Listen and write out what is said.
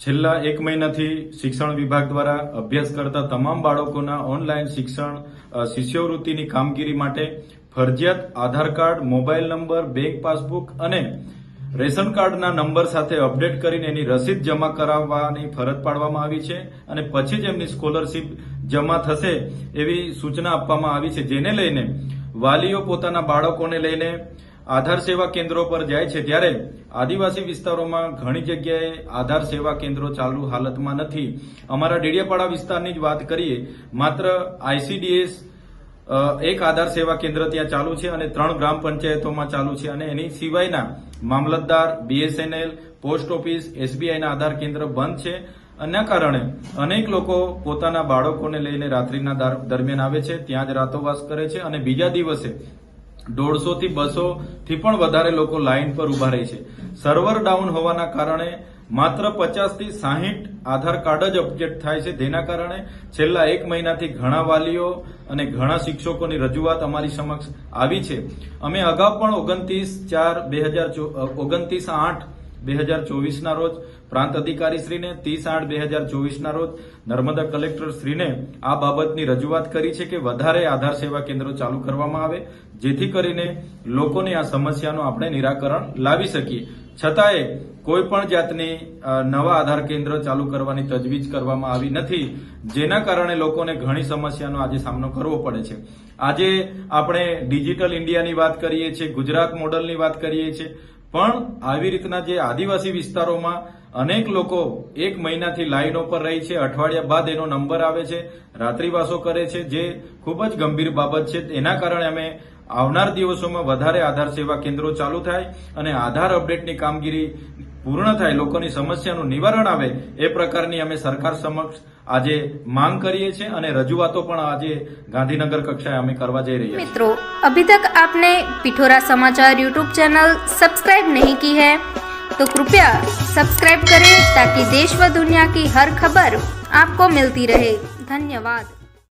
છેલ્લા એક મહિનાથી શિક્ષણ વિભાગ દ્વારા અભ્યાસ કરતા તમામ બાળકોના ઓનલાઈન શિક્ષણ શિષ્યવૃત્તિની કામગીરી માટે ફરજિયાત Aadhaar card, mobile number, bank passbook અને રેશન કાર્ડના નંબર સાથે અપડેટ કરીને એની રસીદ જમા કરાવવાની ફરજ પાડવામાં આવી છે અને પછી જ એમની સ્કોલરશીપ જમા થશે એવી સૂચના આપવામાં આવી છે. જેને લઈને વાલીઓ પોતાના બાળકોને લઈને આધાર સેવા કેન્દ્રો પર જાય છે ત્યારે આદિવાસી વિસ્તારોમાં ઘણી જગ્યાએ આધાર સેવા કેન્દ્રો ચાલુ હાલતમાં નથી. અમારા ડેડિયાપાડા વિસ્તારની જ વાત કરીએ, માત્ર આઈસીડીએસ એક આધાર સેવા કેન્દ્ર ત્યાં ચાલુ છે અને ત્રણ ગ્રામ પંચાયતોમાં ચાલુ છે અને એની સિવાયના મામલતદાર, બીએસએનએલ, પોસ્ટ ઓફિસ, એસબીઆઈના આધાર કેન્દ્ર બંધ છે. એના કારણે અનેક લોકો પોતાના બાળકોને લઈને રાત્રિના દર- દરમિયાન આવે છે, ત્યાં જ રાતોવાસ કરે છે અને બીજા દિવસે દોઢસો થી બસો થી પણ વધારે લોકો લાઇન પર ઊભા રહે છે. સર્વર ડાઉન હોવાના કારણે માત્ર પચાસથી સાહીઠ આધાર કાર્ડ જ અપડેટ થાય છે. તેના કારણે છેલ્લા એક મહિનાથી ઘણા વાલીઓ અને ઘણા શિક્ષકોની રજૂઆત અમારી સમક્ષ આવી છે. અમે અગાઉ પણ ઓગણત્રીસ ચાર બે હજાર ઓગણત્રીસ આઠ બે હજાર ચોવીસના રોજ પ્રાંત અધિકારી શ્રીને ત્રીસ આઠ બે હજાર ચોવીસના રોજ નર્મદા કલેક્ટર શ્રીને આ બાબતની રજૂઆત કરી છે કે વધારે આધાર સેવા કેન્દ્રો ચાલુ કરવામાં આવે, જેથી કરીને લોકોની આ સમસ્યાનું આપણે નિરાકરણ લાવી શકીએ. છતાંય કોઈ પણ જાતની નવા આધાર કેન્દ્ર ચાલુ કરવાની તજવીજ કરવામાં આવી નથી, જેના કારણે લોકોને ઘણી સમસ્યાનો આજે સામનો કરવો પડે છે. આજે આપણે ડિજિટલ ઇન્ડિયાની વાત કરીએ છીએ, ગુજરાત મોડલની વાત કરીએ છીએ પણ આવી રીતના જે આદિવાસી વિસ્તારોમાં અનેક લોકો એક મહિનાથી લાઈનો પર રહી છે, અઠવાડિયા બાદ એનો નંબર આવે છે, રાત્રિવાસો કરે છે, જે ખૂબ જ ગંભીર બાબત છે. એના કારણે અમે આવનાર દિવસોમાં વધારે આધાર સેવા કેન્દ્રો ચાલુ થાય અને આધાર અપડેટની કામગીરી પૂર્ણ થાય લોકોની સમસ્યાનું નિવારણ આવે એ પ્રકારની અમે સરકાર સમક્ષ આજે માંગ કરીએ છીએ અને રજૂઆતો પણ આજે ગાંધીનગર કક્ષાએ અમે કરવા જઈ રહ્યા છીએ मित्रों अभी तक आपने पिठोरा समाचार यूट्यूब चैनल सब्सक्राइब नहीं की है तो कृपया सब्सक्राइब करें ताकि देश व दुनिया की हर खबर आपको मिलती रहे धन्यवाद